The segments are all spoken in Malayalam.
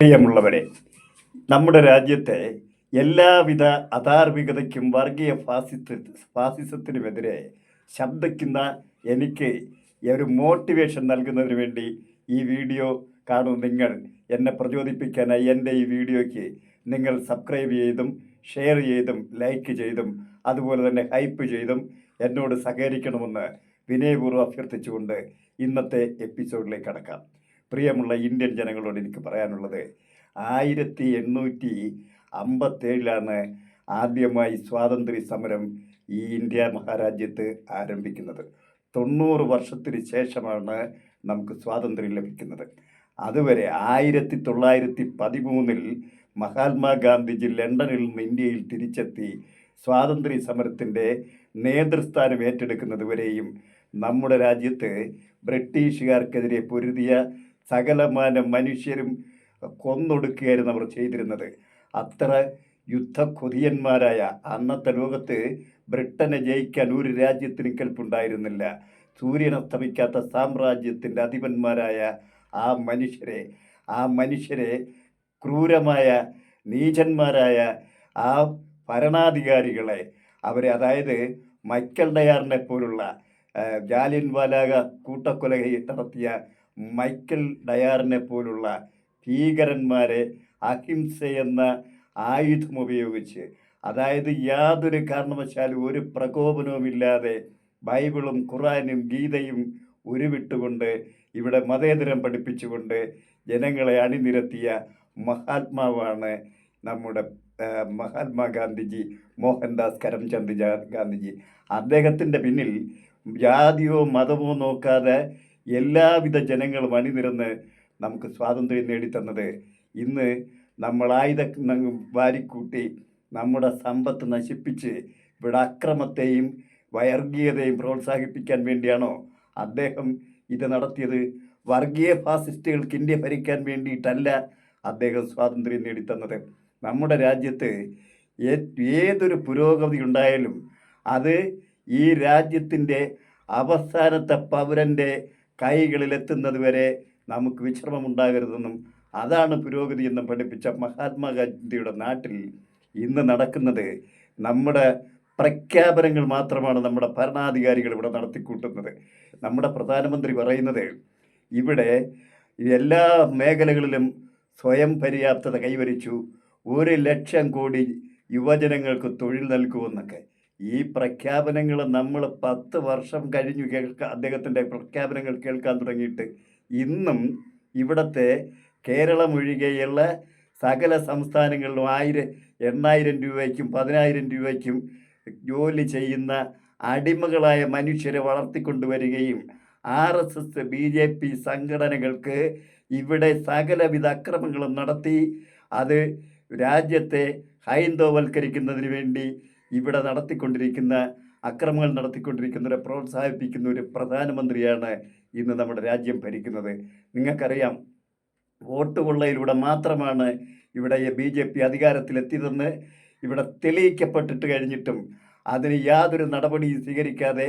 പ്രിയമുള്ളവരെ നമ്മുടെ രാജ്യത്തെ എല്ലാവിധ അധാർമികതയ്ക്കും വർഗീയ ഫാസിസ ഫാസിസത്തിനുമെതിരെ ശബ്ദിക്കുന്ന എനിക്ക് ഒരു മോട്ടിവേഷൻ നൽകുന്നതിന് വേണ്ടി ഈ വീഡിയോ കാണുന്ന നിങ്ങൾ എന്നെ പ്രചോദിപ്പിക്കാനായി എന്റെ ഈ വീഡിയോയ്ക്ക് നിങ്ങൾ സബ്സ്ക്രൈബ് ചെയ്തും ഷെയർ ചെയ്തും ലൈക്ക് ചെയ്തും അതുപോലെ തന്നെ ഹൈപ്പ് ചെയ്തും എന്നോട് സഹകരിക്കണമെന്ന് വിനയപൂർവം അഭ്യർത്ഥിച്ചുകൊണ്ട് ഇന്നത്തെ എപ്പിസോഡിലേക്ക് കടക്കാം. പ്രിയമുള്ള ഇന്ത്യൻ ജനങ്ങളോട് എനിക്ക് പറയാനുള്ളത് ആയിരത്തി എണ്ണൂറ്റി അമ്പത്തേഴിലാണ് ആദ്യമായി സ്വാതന്ത്ര്യ സമരം ഈ ഇന്ത്യ മഹാരാജ്യത്ത് ആരംഭിക്കുന്നത്. തൊണ്ണൂറ് വർഷത്തിന് ശേഷമാണ് നമുക്ക് സ്വാതന്ത്ര്യം ലഭിക്കുന്നത്. അതുവരെ ആയിരത്തി തൊള്ളായിരത്തി പതിമൂന്നിൽ മഹാത്മാഗാന്ധിജി ലണ്ടനിൽ നിന്ന് ഇന്ത്യയിൽ തിരിച്ചെത്തി സ്വാതന്ത്ര്യ സമരത്തിന്റെ നേതൃസ്ഥാനം ഏറ്റെടുക്കുന്നത് വരെയും നമ്മുടെ രാജ്യത്ത് ബ്രിട്ടീഷുകാർക്കെതിരെ പൊരുതിയ സകലമാന മനുഷ്യരും കൊന്നൊടുക്കുകയായിരുന്നു അവർ ചെയ്തിരുന്നത്. അത്ര യുദ്ധക്കൊതിയന്മാരായ അന്നത്തെ ലോകത്ത് ബ്രിട്ടനെ ജയിക്കാൻ ഒരു രാജ്യത്തിനും കെൽപ്പുണ്ടായിരുന്നില്ല. സൂര്യൻ അസ്തമിക്കാത്ത സാമ്രാജ്യത്തിന്റെ അധിപന്മാരായ ആ മനുഷ്യരെ ആ മനുഷ്യരെ ക്രൂരമായ നീചന്മാരായ ആ ഭരണാധികാരികളെ അവരെ അതായത് മൈക്കൽ ഡയാറിനെ പോലുള്ള ജാലിയൻ വാലാക കൂട്ടക്കൊലകൈ നടത്തിയ മൈക്കൽ ഡയാറിനെ പോലുള്ള ഭീകരന്മാരെ അഹിംസ എന്ന ആയുധം ഉപയോഗിച്ച് അതായത് യാതൊരു കാരണവശാലും ഒരു പ്രകോപനവുമില്ലാതെ ബൈബിളും ഖുറാനും ഗീതയും ഉരുവിട്ടുകൊണ്ട് ഇവിടെ മതേതരം പഠിപ്പിച്ചുകൊണ്ട് ജനങ്ങളെ അണിനിരത്തിയ മഹാത്മാവാണ് നമ്മുടെ മഹാത്മാഗാന്ധിജി മോഹൻദാസ് കരംചന്ദ് ഗാന്ധിജി. അദ്ദേഹത്തിന്റെ പിന്നിൽ ജാതിയോ മതമോ നോക്കാതെ എല്ലാവിധ ജനങ്ങളും അണിനിരന്ന് നമുക്ക് സ്വാതന്ത്ര്യം നേടിത്തന്നത്. ഇന്ന് നമ്മൾ ആയുധ വാരിക്കൂട്ടി നമ്മുടെ സമ്പത്ത് നശിപ്പിച്ച് ഇവിടെ അക്രമത്തെയും വർഗീയതയും പ്രോത്സാഹിപ്പിക്കാൻ വേണ്ടിയാണോ അദ്ദേഹം ഇത് നടത്തിയത്? വർഗീയ ഫാസിസ്റ്റുകൾക്ക് ഇന്ത്യ ഭരിക്കാൻ വേണ്ടിയിട്ടല്ല അദ്ദേഹം സ്വാതന്ത്ര്യം നേടിത്തന്നത്. നമ്മുടെ രാജ്യത്ത് ഏതൊരു പുരോഗതി ഉണ്ടായാലും അത് ഈ രാജ്യത്തിന്റെ അവസാനത്തെ പൗരന്റെ കൈകളിലെത്തുന്നത് വരെ നമുക്ക് വിശ്രമം ഉണ്ടാകരുതെന്നും അതാണ് പുരോഗതി എന്നും പഠിപ്പിച്ച മഹാത്മാഗാന്ധിയുടെ നാട്ടിൽ ഇന്ന് നടക്കുന്നത്. നമ്മുടെ പ്രഖ്യാപനങ്ങൾ മാത്രമാണ് നമ്മുടെ ഭരണാധികാരികൾ ഇവിടെ നടത്തിക്കൂട്ടുന്നത്. നമ്മുടെ പ്രധാനമന്ത്രി പറയുന്നത് ഇവിടെ എല്ലാ മേഖലകളിലും സ്വയം പര്യാപ്തത കൈവരിച്ചു. ഒരു ലക്ഷം കോടി യുവജനങ്ങൾക്ക് തൊഴിൽ നൽകുമെന്നൊക്കെ. ഈ പ്രഖ്യാപനങ്ങൾ നമ്മൾ പത്ത് വർഷം കഴിഞ്ഞു കേൾക്കാൻ അദ്ദേഹത്തിന്റെ പ്രഖ്യാപനങ്ങൾ കേൾക്കാൻ തുടങ്ങിയിട്ട് ഇന്നും ഇവിടുത്തെ കേരളം ഒഴികെയുള്ള സകല സംസ്ഥാനങ്ങളിലും ആയിരം എണ്ണായിരം രൂപയ്ക്കും പതിനായിരം രൂപയ്ക്കും ജോലി ചെയ്യുന്ന അടിമകളായ മനുഷ്യരെ വളർത്തിക്കൊണ്ടുവരികയും R S S B J P സംഘടനകൾക്ക് ഇവിടെ സകലവിധ അക്രമങ്ങളും നടത്തി അത് രാജ്യത്തെ ഹൈന്ദവവൽക്കരിക്കുന്നതിന് വേണ്ടി ഇവിടെ നടത്തിക്കൊണ്ടിരിക്കുന്ന അക്രമങ്ങൾ നടത്തിക്കൊണ്ടിരിക്കുന്നവരെ പ്രോത്സാഹിപ്പിക്കുന്ന ഒരു പ്രധാനമന്ത്രിയാണ് ഇന്ന് നമ്മുടെ രാജ്യം ഭരിക്കുന്നത്. നിങ്ങൾക്കറിയാം വോട്ട് കൊള്ളയിലൂടെ മാത്രമാണ് ഇവിടെ ബി ജെ പി അധികാരത്തിലെത്തിയതെന്ന് ഇവിടെ തെളിയിക്കപ്പെട്ടിട്ട് കഴിഞ്ഞിട്ടും അതിന് യാതൊരു നടപടിയും സ്വീകരിക്കാതെ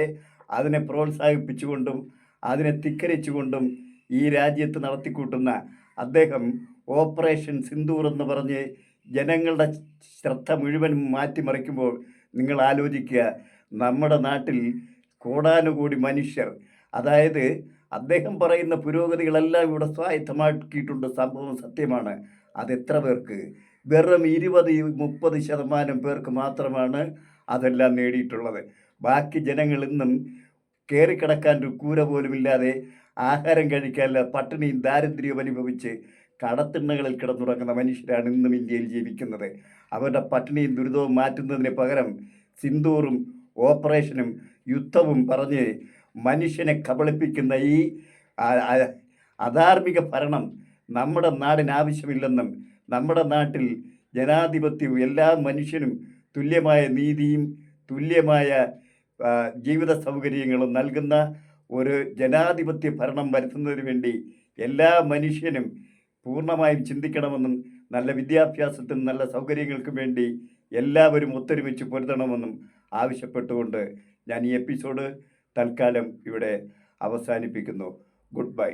അതിനെ പ്രോത്സാഹിപ്പിച്ചുകൊണ്ടും അതിനെ ധിക്കരിച്ചുകൊണ്ടും ഈ രാജ്യത്ത് നടത്തിക്കൂട്ടുന്ന അദ്ദേഹം ഓപ്പറേഷൻ സിന്ദൂർ എന്ന് പറഞ്ഞ് ജനങ്ങളുടെ ശ്രദ്ധ മുഴുവൻ മാറ്റിമറിക്കുമ്പോൾ നിങ്ങൾ ആലോചിക്കുക നമ്മുടെ നാട്ടിൽ കോടാനുകൂടി മനുഷ്യർ അതായത് അദ്ദേഹം പറയുന്ന പുരോഗതികളെല്ലാം ഇവിടെ സ്വായത്തമാക്കിയിട്ടുണ്ട്. സംഭവം സത്യമാണ്. അത് എത്ര പേർക്ക്? വെറും ഇരുപത് മുപ്പത് ശതമാനം പേർക്ക് മാത്രമാണ് അതെല്ലാം നേടിയിട്ടുള്ളത്. ബാക്കി ജനങ്ങൾ ഇന്നും കയറിക്കിടക്കാൻ ഒരു കൂര പോലുമില്ലാതെ ആഹാരം കഴിക്കാനില്ല പട്ടിണിയും ദാരിദ്ര്യവും അനുഭവിച്ച് കടത്തിണ്ണകളിൽ കിടന്നുറങ്ങുന്ന മനുഷ്യരാണ് ഇന്നും ഇന്ത്യയിൽ ജീവിക്കുന്നത്. അവരുടെ പട്ടിണിയും ദുരിതവും മാറ്റുന്നതിന് പകരം സിന്ദൂറും ഓപ്പറേഷനും യുദ്ധവും പറഞ്ഞ് മനുഷ്യനെ കബളിപ്പിക്കുന്ന ഈ അധാർമിക ഭരണം നമ്മുടെ നാടിന് ആവശ്യമില്ലെന്നും നമ്മുടെ നാട്ടിൽ ജനാധിപത്യവും എല്ലാ മനുഷ്യനും തുല്യമായ നീതിയും തുല്യമായ ജീവിത സൗകര്യങ്ങളും നൽകുന്ന ഒരു ജനാധിപത്യ ഭരണം വരുത്തുന്നതിന് വേണ്ടി എല്ലാ മനുഷ്യനും പൂർണമായും ചിന്തിക്കണമെന്നും നല്ല വിദ്യാഭ്യാസത്തിനും നല്ല സൗകര്യങ്ങൾക്കും വേണ്ടി എല്ലാവരും ഒത്തൊരുമിച്ച് പൊരുത്തണമെന്നും ആവശ്യപ്പെട്ടുകൊണ്ട് ഞാൻ ഈ എപ്പിസോഡ് തൽക്കാലം ഇവിടെ അവസാനിപ്പിക്കുന്നു. Good bye.